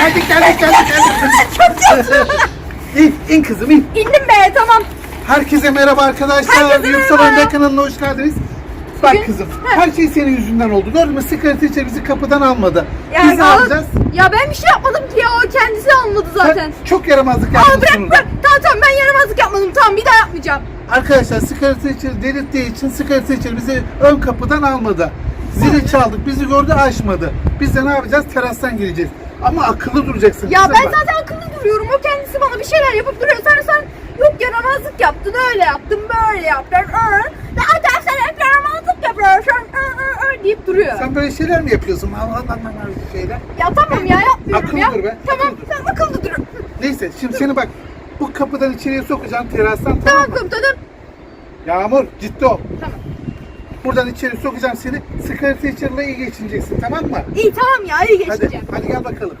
geldik geldik geldik geldik. Çok tatlı. İn, in kızım in. İndim be tamam. Herkese merhaba arkadaşlar. Herkese merhaba. Oyunda kanalına hoş geldiniz. Bak Bugün- kızım, Heh. her şey senin yüzünden oldu. Gördün mü? İçeri bizi kapıdan almadı. Biz ne al- yapacağız? Ya ben bir şey yapmadım ki ya o kendisi almadı zaten. Sen çok yaramazlık Al yaptın bırak bırak. Tamam tamam ben yaramazlık yapmadım tamam bir daha yapmayacağım. Arkadaşlar içeri delirttiği için içeri bizi ön kapıdan almadı. Zili çaldık, bizi gördü açmadı. Biz de ne yapacağız? Terastan gireceğiz. Ama akıllı duracaksın. Ya kızım ben bak. zaten akıllı duruyorum o kendisi bana bir şeyler yapıp duruyor. Sonra sen yok yaramazlık yaptın öyle yaptın böyle yaptın. Aa, Zaten sen hep yaramazlık yapıyorsun aa, aa, aa deyip duruyor. Sen böyle şeyler mi yapıyorsun? Allah Allah Allah şeyler. Ya tamam ya yapmıyorum Akıllı ya. dur be, Tamam akıllı sen akıllı dur. Neyse şimdi seni bak bu kapıdan içeriye sokacağım terastan tamam Tamam mı? komutanım. Yağmur ciddi ol. Tamam. Buradan içeri sokacağım seni. Sigara içeriyle iyi geçineceksin tamam mı? İyi tamam ya iyi Hadi, geçeceğim. hadi gel bakalım.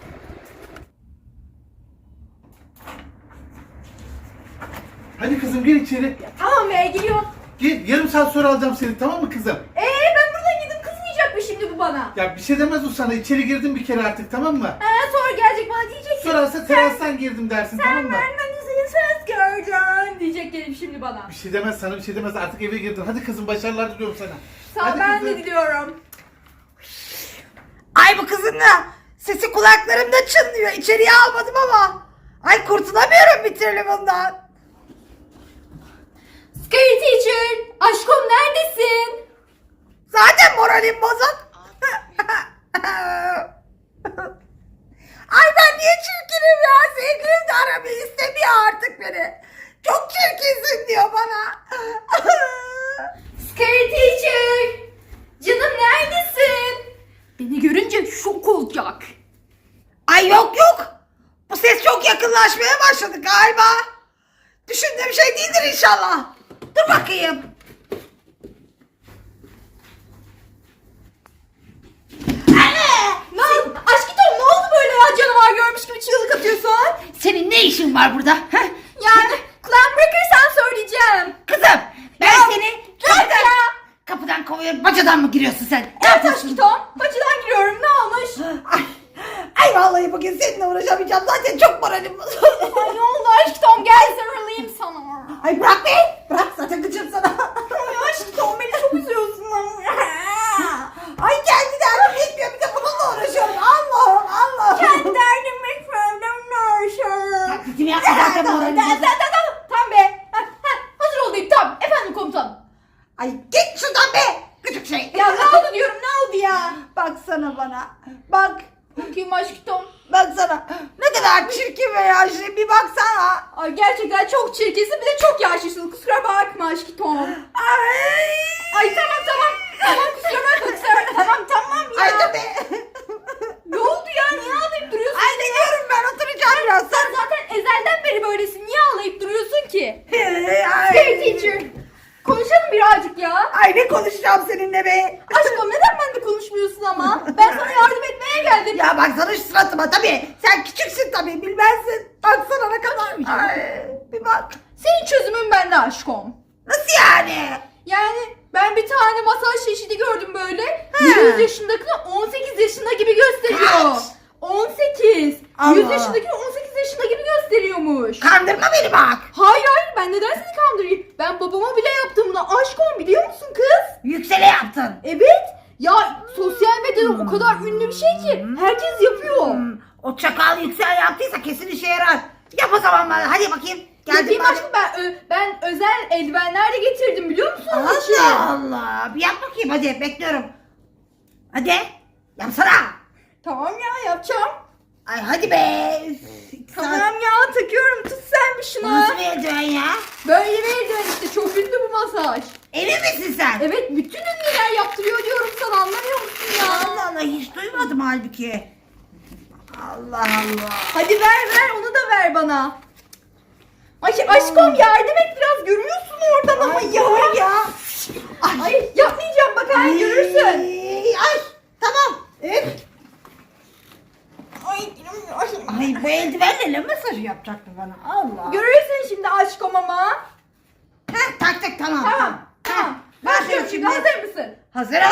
Hadi kızım gel içeri. Tamam be gidiyorum. Gel yarım saat sonra alacağım seni tamam mı kızım? Eee ben buradan gidip kızmayacak mı şimdi bu bana? Ya bir şey demez o sana. İçeri girdim bir kere artık tamam mı? He sonra gelecek bana diyecek ki. Sorarsa terastan girdim dersin tamam Sen mı? ses gelip şimdi bana. Bir şey demez sana bir şey demez artık eve girdin. Hadi kızım başarılar diliyorum sana. Sağ ol Hadi ben kızım. de diliyorum. Ay bu kızın da sesi kulaklarımda çınlıyor. İçeriye almadım ama. Ay kurtulamıyorum bir türlü bundan. Scary teacher, aşkım neredesin? Zaten moralim bozuk. Ay ben niye çirkinim ya? Sevgilim de aramayı istemiyor artık beni. Çok çirkinsin diyor bana. Scary teacher, canım neredesin? Beni görünce şok olacak. Ay yok yok. Bu ses çok yakınlaşmaya başladı galiba. Düşündüğüm şey değildir inşallah. Dur bakayım. Ne oldu? Aşkım ne oldu böyle ya canavar görmüş gibi çığlık atıyorsun? Senin ne işin var burada? Heh? Yani kulağımı bırakırsan söyleyeceğim. Kızım ben Ya, seni bırak kapıdan, ya. kapıdan Bacadan mı giriyorsun sen? Ne Evet yapıyorsun? aşkım, bacıdan giriyorum ne olmuş? Ay, ay vallahi bugün seninle uğraşamayacağım. Zaten çok moralim bozuldu. Ay ne oldu aşkım gel sarılayım sana. Ay bırak be. Bırak zaten gıcım sana. Ay aşkım beni çok üzüyorsun. Ay kendi derdim yetmiyor. Bir de bununla uğraşıyorum. Allah'ım Allah'ım. Kendi derdimi söylemlersin. Taklitimi yapma zaten moralim Tamam bozuldu. tamam tamam be. Ha, ha, Hazır olayım tamam. Efendim komutanım. Ay git şuradan be. Gıcık şey. Ya ne oldu diyorum ne oldu ya? Baksana bana. Bak. Bakayım aşkım. Baksana. Ne kadar çirkin be ya. Şimdi bir baksana. Ay gerçekten çok çirkinsin bir de çok yaşlısın. Kusura bakma aşkım. Ay. Ay tamam tamam. Tamam kusura bakma kusura bakma. Tamam tamam ya. Ay be. Ne oldu ya? Niye ağlayıp duruyorsun? Ay ne diyorum ben oturacağım biraz. Sen zaten ezelden beri böylesin. Niye ağlayıp duruyorsun ki? Hey teacher. Konuşalım birazcık ya. Ay ne konuşacağım seninle be. Aşkım neden benimle konuşmuyorsun ama? Ben sana yardım etmeye geldim. Ya baksana şu suratıma tabii. Sen küçüksün tabii bilmezsin. Baksana ne kadar. Ay bir bak. Senin çözümün bende aşkım. Nasıl yani? Yani ben bir tane masaj çeşidi gördüm böyle. He. 100 yaşındakini 18 yaşında gibi gösteriyor. Kaç? 18. Allah. 100 yaşındakini 18 yaşında gibi gösteriyormuş. Kandırma beni bak. Hayır hayır ben neden seni kandırayım? Ben babama bile yaptım bunu. Aşkım biliyor musun kız? Yüksele yaptın. Evet. Ya sosyal medyada o kadar ünlü bir şey ki herkes yapıyor. Hmm, o çakal yüksel yaptıysa kesin işe yarar. Yap o zaman bana. Hadi bakayım. Geldim Yapayım aşkım ben, ö- ben özel eldivenler de getirdim biliyor musun? onun için? Allah Allah. Bir yap bakayım hadi bekliyorum. Hadi. Yapsana. Tamam ya yapacağım. Ay hadi be. Tamam ya takıyorum tut sen bir şunu. Nasıl bir eldiven ya? Böyle bir eldiven işte çok ünlü bu masaj. Emin misin sen? Evet bütün ünlüler yaptırıyor diyorum sana anlamıyor musun ya? Allah Allah hiç duymadım halbuki. Allah Allah. Hadi ver ver onu da ver bana. Ay aşkım yardım et biraz görüyorsun oradan ama Ay, ya. ya. Ay yapmayacağım bak ay görürsün. Ay, ay tamam. Üf. Ay, bu eldivenle ne masaj yapacaktı bana? Allah. Görürsün şimdi aşkım ama. Heh, taktık tamam. Tamam tamam. Başlıyor Başlıyorum şimdi hazır mısın? Hazırım.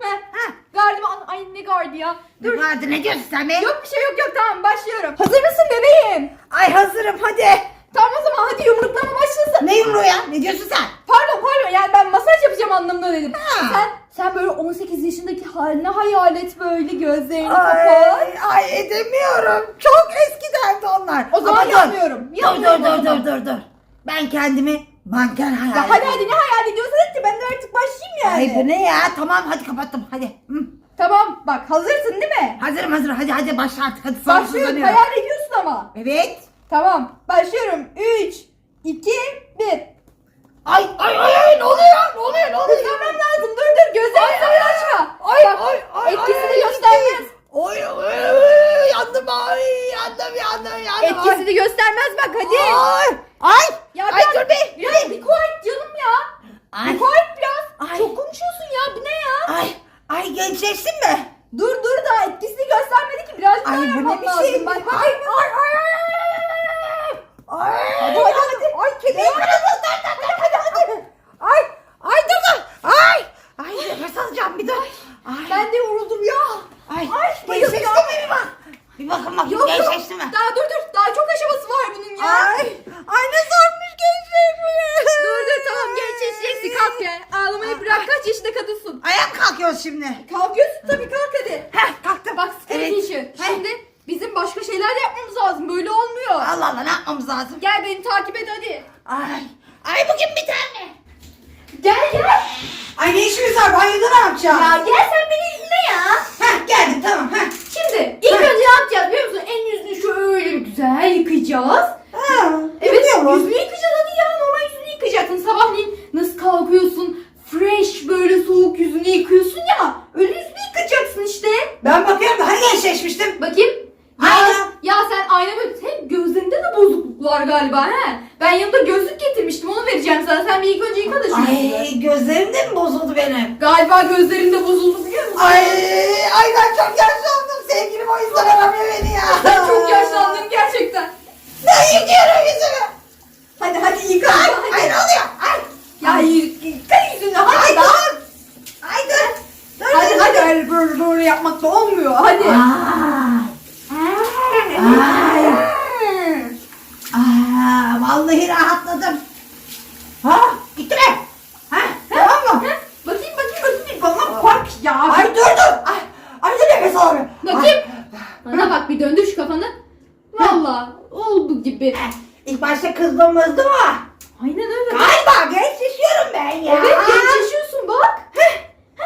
Ver. Heh. Gardiyan. Ay ne gardı ya. Dur. Dur vardı ne diyorsun sen be? Yok bir şey yok yok tamam başlıyorum. Hazır mısın bebeğim? Ay hazırım hadi. Tamam o zaman hadi yumruklama başlasın. Ne yumruğu ya? Ne diyorsun sen? Pardon pardon yani ben masaj yapacağım anlamında dedim. Ha. Sen sen böyle 18 yaşındaki haline hayal et böyle gözlerini kapat. Ay, ay edemiyorum. Çok eskidendi onlar. O zaman Ama dur. yapmıyorum. Dur Yapmıyorum dur o dur zaman. dur dur dur. Ben kendimi manken hayal Ya hadi ediyorum. hadi ne hayal ediyorsan et ki ben de artık başlayayım yani. Ay bu ne ya? Tamam hadi kapattım hadi. Hı. Tamam bak hazırsın değil mi? Hazırım hazır. Hadi hadi başla artık. Hadi Başlıyorum sabırsızlanıyorum. hayal ediyorsun ama. Evet. Tamam başlıyorum. 3, 2, 1. Ay ay ay ay ne oluyor? Ne oluyor? Ne oluyor? Lazım dur dur gözlerini sakın açma. Ay Bak, ay ay. Etkisini ay, göstermez. Oy oy oy yandım ay yandım yandım yandım. Etkisini göstermez bak hadi. Ay ay. Ya ay biraz- dur be. Biraz bir quiet canım ya. Ay. Bir quiet biraz. Ay. Çok konuşuyorsun ya bu ne ya? Ay ay gençleştin mi? Dur dur da etkisini göstermedi ki biraz daha Ay bu yapmam ne bir lazım. şey? Bak bak. Ay ay ay ay. Ay. Hadi hadi hadi. Ay kedi. Hadi hadi hadi. Ay ay dur dur. Ay. Ay nefes alacağım bir dur. Ay. Ben de yoruldum ya. Ay. Ay, Gençleşti bayılacağım. mi bir bak. Bir bakın bakayım Yok yok. gençleşti mi? Daha dur dur. Daha çok aşaması var bunun ya. Ay. Ay ne zormuş gençleşmiş. Dur dur tamam gençleşeceksin kalk ya. Ağlamayı bırak kaç yaşında kadınsın. Ayağa kalkıyoruz şimdi. Kalkıyorsun tabii kalk hadi. Heh kalktım. Bak sıkıntı Evet. işi. Heh. Şimdi bizim başka şeyler de yapmamız lazım. Böyle olmuyor. Allah Allah ne yapmamız lazım? Gel beni takip et hadi. Ay. Ay bugün bir tane. Gel gel. Ay ne işimiz var banyoda ne yapacağız? Ya gel sen beni izle ya. Heh geldim tamam heh. Şimdi ilk önce ne yapacağız biliyor musun? En yüzünü şöyle bir güzel yıkayacağız. Ha, Evet mu? yüzünü yıkayacağız hadi ya normal yüzünü yıkayacaksın. Sabahleyin nasıl kalkıyorsun? Fresh böyle soğuk yüzünü yıkıyorsun ya. Öyle yüzünü yıkayacaksın işte. Ben bakıyorum da hani gençleşmiştim. Bakayım. Ya, Ayna. ya sen ayna böyle senin gözlerinde de bozukluk var galiba he. Ben yanımda gözlük getirmiştim onu vereceğim sana. Sen bir ilk önce yıka da şu yüzünü. Ay gözlerim de mi bozuldu benim? Galiba gözlerinde bozuldu biliyor musun? Ay, ay ben çok yaşlandım sevgilim o yüzden aramıyor beni ya. Sen çok yaşlandın gerçekten. Ben yıkıyorum yüzümü. Hadi hadi yıka. Ay, hadi. ay ne oluyor? Ay. Ya yı- yıka yüzünü hadi. Ay daha. dur. Ay dur. Dur Hadi dur, hadi öyle böyle böyle yapmak da olmuyor. Hadi. Ay. Ay. Aa, vallahi rahatladım. Ha, gitti mi? Ha, tamam mı? Heh, Bakayım bakayım bakayım bir bana bak ya. Ay dur dur. Ay, ay dur nefes alamıyorum. Bakayım. Bana bak bir döndür şu kafanı. Valla oldu gibi. Ay, İlk başta kızdım mızdı mı? Aynen öyle. Galiba gençleşiyorum ben ya. Evet gençleşiyorsun bak.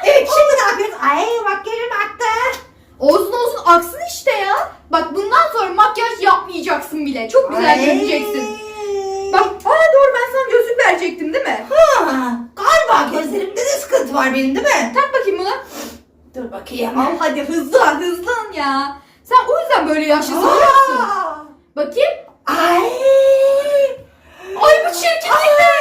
Evet şimdi ne yapıyoruz? Ay makyajım aktı. Olsun olsun aksın işte ya. Bak bundan sonra makyaj yapmayacaksın bile. Çok güzel Ay. görüneceksin. Bak aa doğru ben sana gözlük verecektim değil mi? Ha, galiba gözlerimde de sıkıntı var benim değil mi? Tak bakayım bunu. Dur bakayım. Al hadi hızlan hızlan ya. Sen o yüzden böyle yaşlı sanıyorsun. Aa. Bakayım. Ay. Ay bu çirkinlik ne?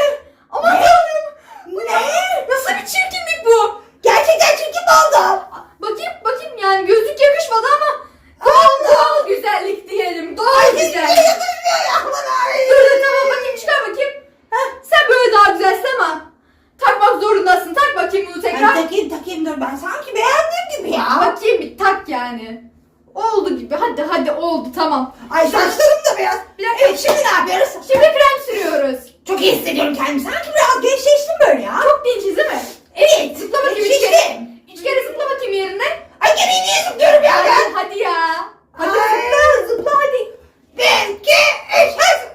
Aman Ne? tanrım. Ne? Nasıl bir çirkinlik bu? Gerçekten çirkin mi oldum? Bakayım bakayım yani gözlük yakışmadı ama doğal doğal güzellik diyelim. Doğal Ay hiçbir güzel. şey yakışmıyor ya bana. Ay. Dur dur tamam bakayım çıkar bakayım. Heh, sen böyle daha güzelsin ama takmak zorundasın. Tak bakayım bunu Ay, tekrar. Dur ben sanki beğendim gibi ya. Bakayım bir tak yani. Oldu gibi. Hadi hadi oldu tamam. Ay saçlarım da beyaz. Bir dakika. Evet şimdi ne yapıyoruz? Şimdi krem sürüyoruz. Çok iyi hissediyorum kendimi. Sanki biraz gençleştim böyle ya. Çok gençiz değil mi? Evet. Zıpla bakayım üç kere. gençleştim. Üç kere zıpla bakayım yerine. Ay gene niye zıplıyorum ya Hadi, ben? hadi ya. Hadi Ay. zıpla zıpla hadi. Bir, iki, üç, hadi.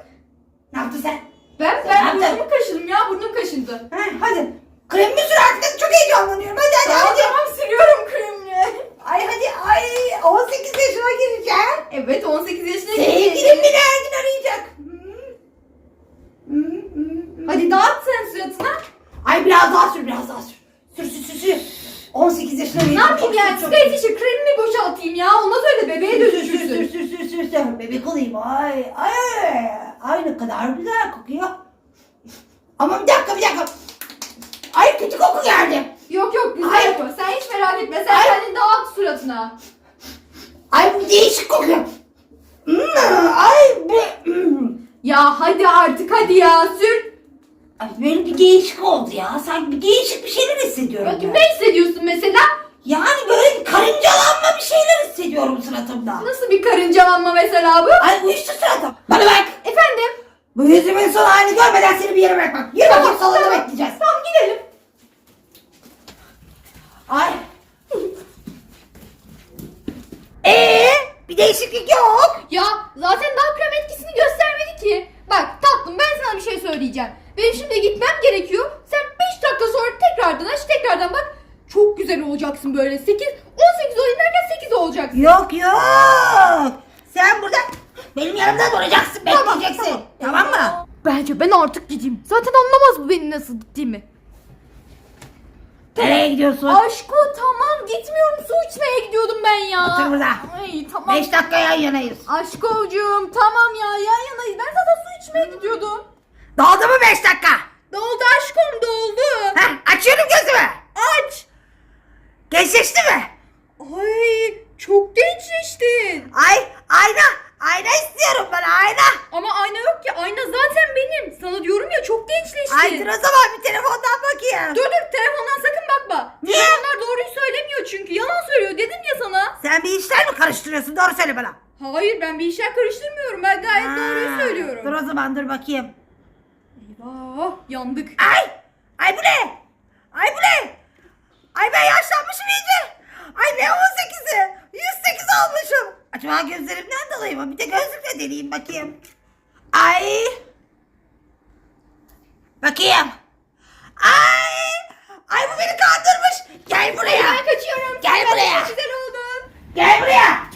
Ne yaptın sen? Ben Sen ben yaptın. burnumu kaşıdım ya burnum kaşındı. Ha, hadi. Kremimi sür artık. Çok heyecanlanıyorum. Hadi hadi Tamam hadi. tamam sürüyorum kremini. Ay hadi ay 18 yaşına gireceğim. Evet 18 yaşına Sevgilim girdim. beni her gün arayacak. Hmm. Hmm, hmm, hmm. Hadi dağıt sen suratına. Ay biraz daha sür biraz daha sür. Sür sür sür sür. 18 yaşına Ne yapayım çok Sigara sür. içi kremimi boşaltayım ya. Olmaz öyle bebeğe Sür sür sür sür dönüşürsün. sür sür. Bebek olayım ay ay. Ay ne kadar güzel kokuyor. Ama bir dakika bir dakika. Ay kötü koku geldi. Yok yok güzel Ay. yapıyor. Sen hiç merak etme. Sen Ay. kendini dağıt suratına. Ay bu değişik kokuyor. Hmm, ay bu. hmm. Ya hadi artık hadi ya sür. Ay böyle bir değişik oldu ya. Sanki bir değişik bir şeyler hissediyorum. Ben. ne hissediyorsun mesela? Yani böyle bir karıncalanma bir şeyler hissediyorum suratımda. Nasıl bir karıncalanma mesela bu? Ay uyuştu suratım. Bana bak. Efendim? Bu yüzümün son halini görmeden seni bir yere bırakmak. Yürü bakayım salonda bekleyeceğiz. Tamam gidelim. Ay. Ee, bir değişiklik yok. Ya zaten daha krem etkisini göstermedi ki. Bak tatlım ben sana bir şey söyleyeceğim. Benim şimdi gitmem gerekiyor. Sen 5 dakika sonra tekrardan aç tekrardan bak. Çok güzel olacaksın böyle. 8, 18 oynarken 8 olacaksın. Yok yok. Sen burada benim yanımda duracaksın, bekleyeceksin. Tamam, mı? Bence ben artık gideyim. Zaten anlamaz bu benim nasıl gittiğimi. Nereye gidiyorsun? Aşko tamam gitmiyorum. Su içmeye gidiyordum ben ya. Otur burada. Ay tamam. Beş dakika yan yanayız. Aşkocuğum tamam ya yan yanayız. Ben zaten su içmeye gidiyordum. Doldu mu beş dakika? Doldu aşkım doldu. Heh, açıyorum gözümü. Aç. Gençleşti mi? Ay çok gençleştin. Ay ayna. Ayna istiyorum ben ayna. Ama ayna yok ki. Ayna zaten benim. Sana diyorum ya çok gençleştin. Ay dur o zaman bir telefondan bakayım. Dur dur telefondan sakın bakma. Niye? Telefonlar doğruyu söylemiyor çünkü. Yalan söylüyor dedim ya sana. Sen bir işler mi karıştırıyorsun? Doğru söyle bana. Hayır ben bir işler karıştırmıyorum. Ben gayet doğruyu Ha, söylüyorum. Dur o zaman dur bakayım. Eyvah yandık. Ay! Ay bu ne? Ay bu ne? Ay ben yaşlanmışım iyice. Ay ne 18'i? 108 olmuşum. Acaba gözlerimden dolayı mı? Bir de gözlükle deneyeyim bakayım. Ay! Bakayım. Ay! Ay bu beni kandırmış. Gel buraya. Ben kaçıyorum. Gel buraya. Güzel oldun. Gel buraya.